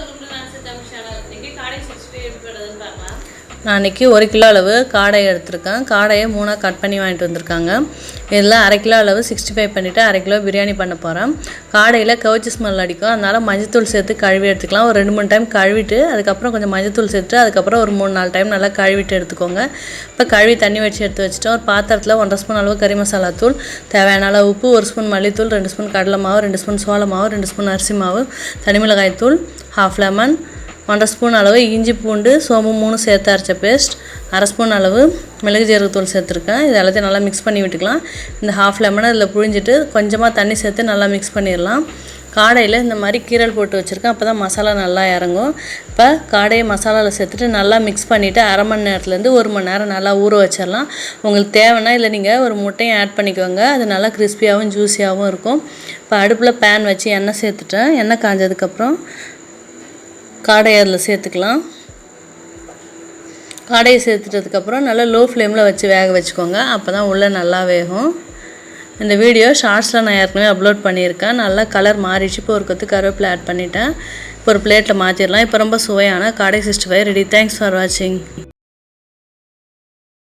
சொல்லுங்க நான் சித்தம் விஷயம் இன்னைக்கு காடை சிக்ஸ்டி எப்படி வருதுன்னு நான் அன்றைக்கி ஒரு கிலோ அளவு காடை எடுத்திருக்கேன். காடையை மூணாக கட் பண்ணி வாங்கிட்டு வந்திருக்காங்க. இதில் அரை கிலோ அளவு சிக்ஸ்டி ஃபைவ் பண்ணிவிட்டு அரை கிலோ பிரியாணி பண்ண போகிறேன் காடையில் கவுச்சி ஸ்மெல் அடிக்கும். அதனால் மஞ்சத்தூள் சேர்த்து கழுவி எடுத்துக்கலாம். ஒரு ரெண்டு மூணு டைம் கழுவிட்டு அதுக்கப்புறம் கொஞ்சம் மஞ்சத்தூள் சேர்த்து அதுக்கப்புறம் ஒரு மூணு நாலு டைம் நல்லா கழுவிட்டு எடுத்துக்கோங்க. இப்போ கழுவி தண்ணி வச்சு எடுத்து வச்சுட்டோம். ஒரு பாத்திரத்தில் ஒன்றரை ஸ்பூன் அளவு கறி மசாலா தூள் தேவையான அளவு உப்பு ஒரு ஸ்பூன் மல்லித்தூள் ரெண்டு ஸ்பூன் கடலை மாவு ரெண்டு ஸ்பூன் சோள மாவு ரெண்டு ஸ்பூன் அரிசி மாவு தனி மிளகாய் தூள் ஹாஃப் லெமன் ஒன்றரை ஸ்பூன் அளவு இஞ்சி பூண்டு சோம்பு மூணு சேர்த்து அரைச்ச பேஸ்ட் அரை ஸ்பூன் அளவு மிளகு ஜீரகத்தூள் சேர்த்துருக்கேன். இது எல்லாத்தையும் நல்லா மிக்ஸ் பண்ணி விட்டுக்கலாம். இந்த ஹாஃப் லெமனை இதில் புழிஞ்சிட்டு கொஞ்சமாக தண்ணி சேர்த்து நல்லா மிக்ஸ் பண்ணிடலாம். காடையில் இந்த மாதிரி கீரல் போட்டு வச்சுருக்கேன். அப்போ தான் மசாலா நல்லா இறங்கும். இப்போ காடையை மசாலாவில் சேர்த்துட்டு நல்லா மிக்ஸ் பண்ணிவிட்டு அரை மணி நேரத்துலேருந்து ஒரு மணி நேரம் நல்லா ஊற வச்சிடலாம். உங்களுக்கு தேவைன்னா இல்லை நீங்கள் ஒரு முட்டையும் ஆட் பண்ணிக்கோங்க. அது நல்லா கிறிஸ்பியாகவும் ஜூஸியாகவும் இருக்கும். இப்போ அடுப்பில் பேன் வச்சு எண்ணெய் சேர்த்துட்டேன். எண்ணெய் காஞ்சதுக்கப்புறம் காடையை அதில் சேர்த்துக்கலாம். காடையை சேர்த்துட்டதுக்கப்புறம் நல்லா லோ ஃப்ளேமில் வச்சு வேக வச்சுக்கோங்க. அப்போ தான் உள்ளே நல்லா வேகும். இந்த வீடியோ ஷார்ட்ஸில் நான் ஏற்கனவே அப்லோட் பண்ணியிருக்கேன். நல்லா கலர் மாறிடுச்சு. இப்போ ஒரு கொத்து கருவேப்பிலை ஆட் பண்ணிட்டேன். இப்போ ஒரு பிளேட்டில் மாற்றிடலாம் இப்போ ரொம்ப சுவையான காடை sixty five ready thanks for வாட்சிங்